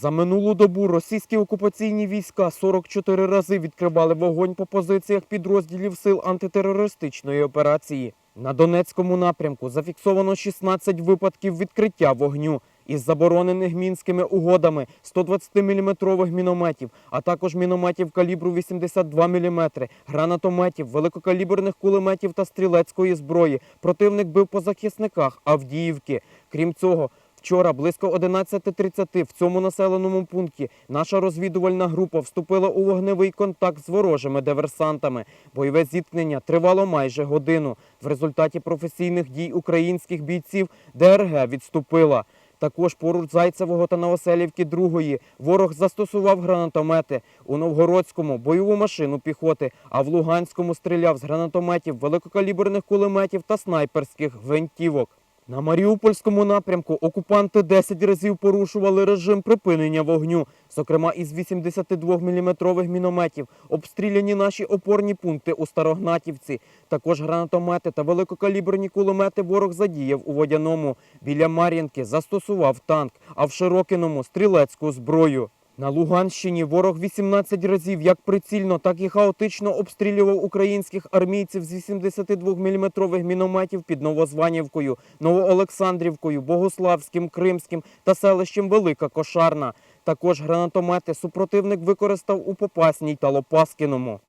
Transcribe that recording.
За минулу добу російські окупаційні війська 44 рази відкривали вогонь по позиціях підрозділів сил антитерористичної операції. На Донецькому напрямку зафіксовано 16 випадків відкриття вогню із заборонених мінськими угодами 120-мм мінометів, а також мінометів калібру 82 мм, гранатометів, великокаліберних кулеметів та стрілецької зброї. Противник бив по захисниках Авдіївки. Крім цього, Вчора близько 11.30 в цьому населеному пункті наша розвідувальна група вступила у вогневий контакт з ворожими диверсантами. Бойове зіткнення тривало майже годину. В результаті професійних дій українських бійців ДРГ відступила. Також поруч Зайцевого та Новоселівки другої ворог застосував гранатомети. У Новгородському бойову машину піхоти, а в Луганському стріляв з гранатометів, великокаліберних кулеметів та снайперських гвинтівок. На Маріупольському напрямку окупанти 10 разів порушували режим припинення вогню, зокрема із 82-мм мінометів, обстріляні наші опорні пункти у Старогнатівці. Також гранатомети та великокаліберні кулемети ворог задіяв у Водяному. Біля Мар'їнки застосував танк, а в Широкиному – стрілецьку зброю. На Луганщині ворог 18 разів як прицільно, так і хаотично обстрілював українських армійців з 82-мм мінометів під Новозванівкою, Новоолександрівкою, Богославським, Кримським та селищем Велика Кошарна. Також гранатомети супротивник використав у Попасній та Лопаскіному.